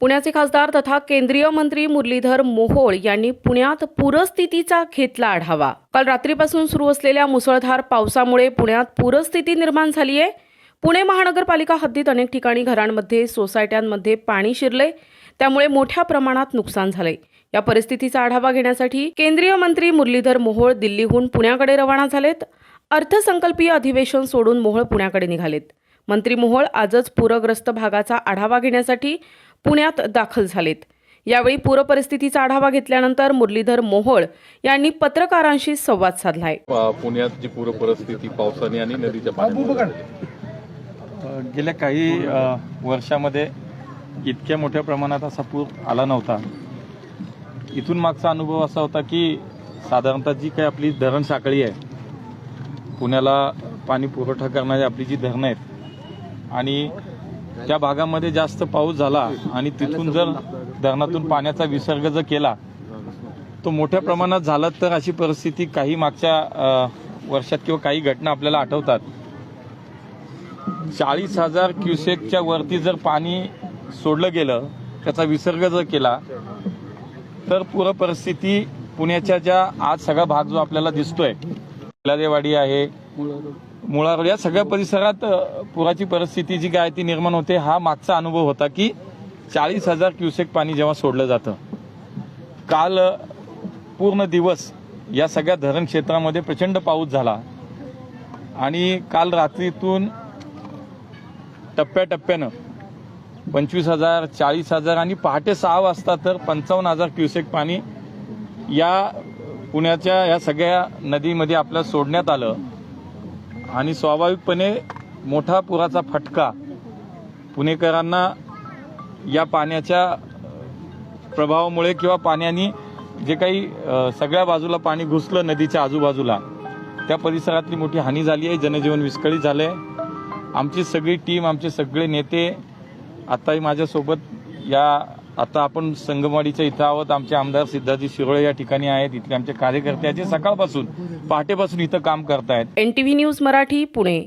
पुण्याचे खासदार तथा केंद्रीय मंत्री मुरलीधर मोहोळ यांनी पुण्यात पूरस्थितीचा घेतला आढावा. काल रात्रीपासून सुरू असलेल्या मुसळधार पावसामुळे पुण्यात पूरस्थिती निर्माण झाली आहे पुणे महानगरपालिका हद्दीत अनेक ठिकाणी घरांमध्ये सोसायट्यांमध्ये पाणी शिरले. त्यामुळे मोठ्या प्रमाणात नुकसान झाले या परिस्थितीचा आढावा घेण्यासाठी केंद्रीय मंत्री मुरलीधर मोहोळ दिल्लीहून पुण्याकडे रवाना झालेत. अर्थसंकल्पीय अधिवेशन सोडून मोहोळ पुण्याकडे निघालेत. मंत्री मोहोळ आजच पूरग्रस्त भागाचा आढावा घेण्यासाठी पुण्यात दाखल झालेत. यावेळी पूरपरिस्थितीचा आढावा घेतल्यानंतर मुरलीधर मोहोळ यांनी पत्रकारांशी संवाद साधलाय. पुण्यात जी पूर परिस्थिती पावसाने आणि नदीच्या पाण्यामुळे गेल्या काही वर्षामध्ये इतक्या मोठ्या प्रमाणात असा पूर आला नव्हता. इथून मागचा अनुभव असा होता की साधारणतः जी काही आपली धरण साखळी आहे पुण्याला पाणी पुरवठा करणारी आपली जी धरणं आहेत आणि त्या भागामध्ये जास्त पाऊस झाला आणि तिथून जर धरणातून पाण्याचा विसर्ग जर केला तो मोठ्या प्रमाणात झाला तर अशी परिस्थिती काही मागच्या वर्षात किंवा काही घटना आपल्याला आठवतात. चाळीस हजार क्युसेकच्या वरती जर पाणी सोडलं गेलं त्याचा विसर्ग जर केला तर पूर परिस्थिती पुण्याच्या ज्या आज सगळा भाग जो आपल्याला दिसतोय लादेवाडी आहे मुळावर या सगळ्या परिसरात पुराची परिस्थिती जी काय ती निर्माण होते हा मागचा अनुभव होता की चाळीस हजार क्युसेक पाणी जेव्हा सोडलं जातं काल पूर्ण दिवस या सगळ्या धरण क्षेत्रामध्ये प्रचंड पाऊस झाला. आणि काल रात्रीतून टप्प्याटप्प्यानं पंचवीस हजार चाळीस हजार आणि पहाटे सहा वाजता तर पंचावन्न हजार क्युसेक पाणी या पुण्याच्या या सगळ्या नदीमध्ये आपल्या सोडण्यात आलं. आणि स्वाभाविकपणे मोठा पुराचा फटका पुणेकरांना या पाण्याच्या प्रभावामुळे किंवा पाण्याने जे काही सगळ्या बाजूला पाणी घुसलं नदीच्या आजूबाजूला त्या परिसरातली मोठी हानी झाली आहे जनजीवन विस्कळीत झालंय. आमची सगळी टीम आमचे सगळे नेते आत्ताही माझ्यासोबत या आता आपण संगमवाडीच्या इथं आहोत. आमचे आमदार सिद्धार्थी शिरोळे या ठिकाणी आहेत. इथले आमचे कार्यकर्ते आहेत जे सकाळपासून पहाटेपासून इथं काम करतायत. NTV news Marathi Pune.